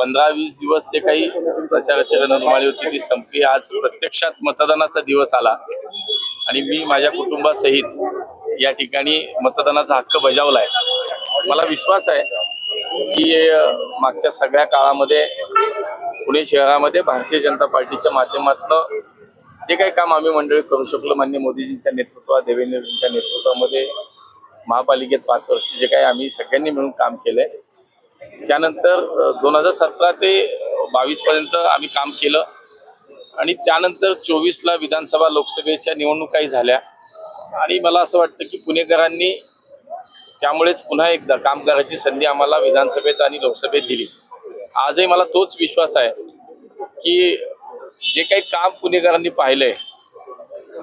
पंधरा वीस दिवस जे काही प्रचाराची रणधुमाळी होती ती संपली. आज प्रत्यक्षात मतदानाचा दिवस आला. आणि मी माझ्या कुटुंबासहित या ठिकाणी मतदानाचा हक्क बजावला आहे मला विश्वास आहे की मागच्या सगळ्या काळामध्ये पुणे शहरामध्ये भारतीय जनता पार्टीच्या माध्यमातून जे काही काम आम्ही मंडळी करू शकलो मान्य मोदीजींच्या नेतृत्वात देवेंद्रजींच्या नेतृत्वामध्ये महापालिकेत पाच वर्ष जे काही आम्ही सगळ्यांनी मिळून काम केलंय त्यानंतर दोन हजार सतरा ते बावीस पर्यंत आम्ही काम केलं. आणि त्यानंतर चोवीसला विधानसभा लोकसभेच्या निवडणुकाही झाल्या. आणि मला असं वाटतं की पुणेकरांनी त्यामुळेच पुन्हा एकदा काम करायची संधी आम्हाला विधानसभेत आणि लोकसभेत दिली. आजही मला तोच विश्वास आहे की जे काही काम पुणेकरांनी पाहिलंय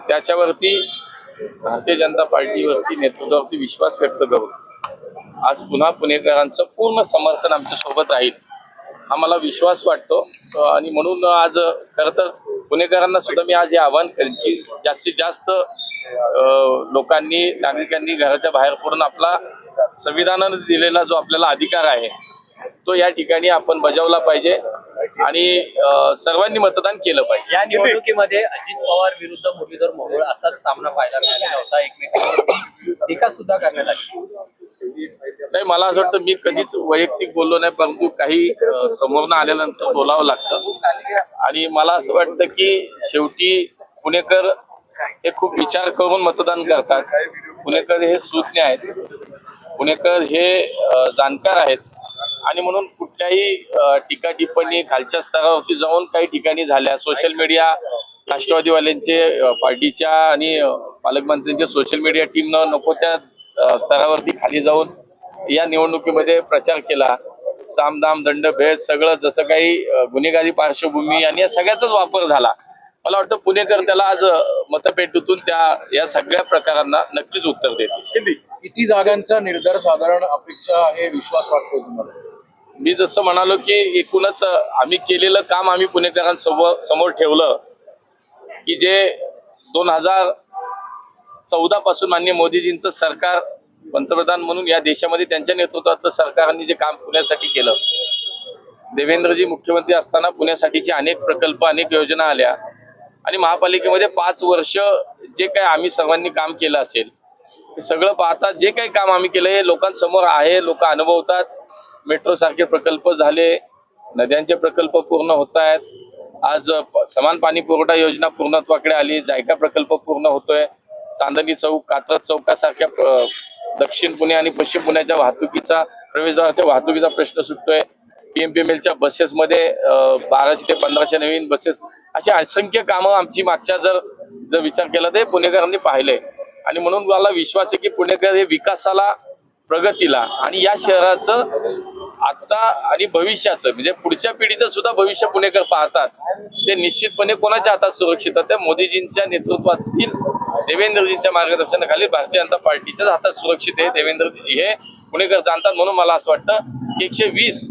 त्याच्यावरती भारतीय जनता पार्टीवरती नेतृत्वावरती विश्वास व्यक्त करून आज पुन्हा पुणेकरांचं पूर्ण समर्थन आमच्यासोबत राहील हा मला विश्वास वाटतो. आणि म्हणून आज खरं तर पुणेकरांना सुद्धा मी आज हे आव्हान करेन की जास्तीत जास्त लोकांनी नागरिकांनी घराच्या बाहेर पडून आपला संविधानाने दिलेला जो आपल्याला अधिकार आहे तो या ठिकाणी आपण बजावला पाहिजे आणि सर्वांनी मतदान केलं पाहिजे. या निवडणुकीमध्ये अजित पवार विरुद्ध मुरलीधर मोहोळ असाच सामना पाहायला मिळाला होता एकमेकांवर टीका सुद्धा करण्यात आली. मला असं वाटतं मी कधीच वैयक्तिक बोललो नाही परंतु काही समोरनं आल्यानंतर बोलावं लागतं. आणि मला असं वाटतं की शेवटी पुणेकर हे खूप विचार करून मतदान करतात. पुणेकर हे सुज्ञ आहेत. पुणेकर हे जाणकार आहेत. आणि म्हणून कुठल्याही टीका टिप्पणी खालच्या स्तरावरती जाऊन काही ठिकाणी झाल्या. सोशल मीडिया राष्ट्रवादीवाल्यांचे पार्टीच्या आणि पालकमंत्र्यांच्या सोशल मीडिया टीमनं नको त्या स्तरावरती खाली जाऊन या निवडणुकीमध्ये प्रचार केला. सामदाम दंड भेद सगळं जसं काही गुन्हेगारी पार्श्वभूमी आणि या सगळ्याचाच वापर झाला. मला वाटतं पुणेकर त्याला आज मतपेटीतून त्या या सगळ्या प्रकारांना नक्कीच उत्तर देतील. किती जागांचा निर्धार साधारण अपेक्षा आहे विश्वास वाटतो तुम्हाला? मी जसं म्हणालो की एकूणच आम्ही केलेलं काम आम्ही पुणेकरांसमोर समोर ठेवलं की जे दोन हजार चौदा पासून मान्य मोदीजींचं सरकार पंतप्रधान म्हणून या देशामध्ये त्यांच्या नेतृत्वातलं सरकारने जे काम पुण्यासाठी केलं देवेंद्रजी मुख्यमंत्री असताना पुण्यासाठीचे अनेक प्रकल्प अनेक योजना आल्या. आणि महापालिकेमध्ये पाच वर्ष जे काही आम्ही सर्वांनी काम केलं असेल हे सगळं पाहता जे काही काम आम्ही केलं हे लोकांसमोर आहे लोक अनुभवतात. मेट्रो सारखे प्रकल्प झाले नद्यांचे प्रकल्प पूर्ण होत आहेत. आज समान पाणी पुरवठा योजना पूर्णत्वाकडे आली जायका प्रकल्प पूर्ण होतोय. चांदणी चौक कात्रज चौकासारख्या दक्षिण पुणे आणि पश्चिम पुण्याच्या वाहतुकीचा प्रवेशद्वाराच्या वाहतुकीचा प्रश्न सुटतोय. पीएमपीएमएलच्या बसेसमध्ये बाराशे ते पंधराशे नवीन बसेस अशी असंख्य कामं आमची मागच्या जर जर विचार केला तर पुणेकरांनी पाहिलंय. आणि म्हणून मला विश्वास आहे की पुणेकर हे विकासाला प्रगतीला आणि या शहराचं आता आणि भविष्याचं म्हणजे पुढच्या पिढीचं सुद्धा भविष्य पुणेकर पाहतात ते निश्चितपणे कोणाच्या हातात सुरक्षित आहे? त्या मोदीजींच्या नेतृत्वातील देवेंद्रजींच्या मार्गदर्शनाखाली भारतीय जनता पार्टीच्याच हातात सुरक्षित आहे देवेंद्रजी हे पुणेकर जाणतात म्हणून मला असं वाटतं की एकशे वीस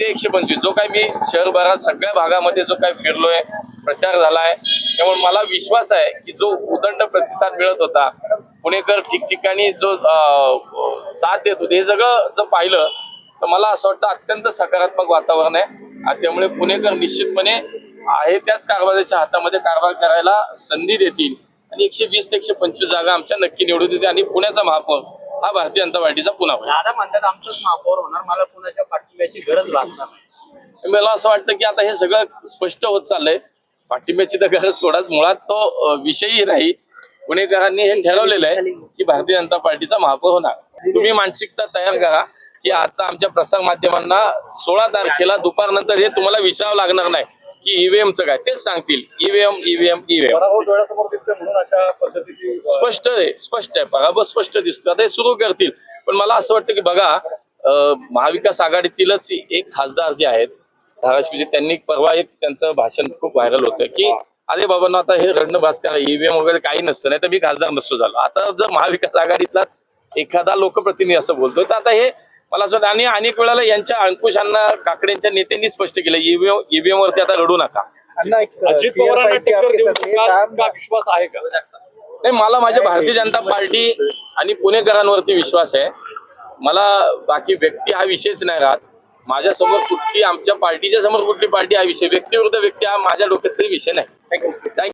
ते एकशे पंचवीस जो काही मी शहरभरात सगळ्या भागामध्ये जो काही फिरलोय प्रचार झालाय त्यामुळे मला विश्वास आहे की जो उदंड प्रतिसाद मिळत होता पुणेकर ठिकठिकाणी जो साथ देत होते हे सगळं जर पाहिलं तर मला असं वाटतं अत्यंत सकारात्मक वातावरण आहे. त्यामुळे पुणेकर निश्चितपणे आहे त्याच कारभाराच्या हातामध्ये कारभार करायला संधी देतील. आणि एकशे वीस ते एकशे पंचवीस जागा आमच्या नक्की निवडून देतील. आणि पुण्याचा महापौर हा भारतीय जनता पार्टीचा पुन्हा. दादा म्हणतात आमचंच महापौर होणार मला पुण्याच्या पाठिंब्याची गरज भासणार मला असं वाटतं की आता हे सगळं स्पष्ट होत चाललंय. पाठिंब्याची तर गरज सोडाच. मुळात तो विषयही नाही. पुणेकरांनी हे ठरवलेलं आहे की भारतीय जनता पार्टीचा महापौर होणार. तुम्ही मानसिकता तयार करा. की आता आमच्या प्रसार माध्यमांना सोळा तारखेला दुपारनंतर हे तुम्हाला विचारावं लागणार नाही की E ईव्हीएमचं काय. तेच सांगतील. E ईव्हीएम ईव्हीएम ईव्हीएम स्पष्ट आहे स्पष्ट आहे. पराभव स्पष्ट दिसतो. आता हे सुरू करतील. पण मला असं वाटतं की बघा महाविकास आघाडीतीलच एक खासदार जे आहेत धाराशिवचे त्यांनी परवा एक त्यांचं भाषण खूप व्हायरल होतं की अरे बाबांना आता हे रडणं भास्कर ईव्हीएम वगैरे काही नसतं नाही तर मी खासदार नसतो झालो. आता जर महाविकास आघाडीतलाच एखादा लोकप्रतिनिधी असं बोलतोय तर आता हे मला असं आणि अनेक वेळेला यांच्या अंकुशांना काकड्यांच्या नेत्यांनी स्पष्ट केलं ईव्हीएम ईव्हीएम वरती आता रडू नका. अजित पवारांना टक्कर देऊ का विश्वास आहे का? नाही मला माझ्या भारतीय जनता पार्टी आणि पुणेकरांवरती विश्वास आहे. मला बाकी व्यक्ती हा विषयच नाही राहत. माझ्यासमोर कुठली आमच्या पार्टीच्या समोर कुठली पार्टी हा विषय व्यक्तिविरुद्ध व्यक्ती हा माझ्या डोक्यात तरी विषय नाही. थँक्यू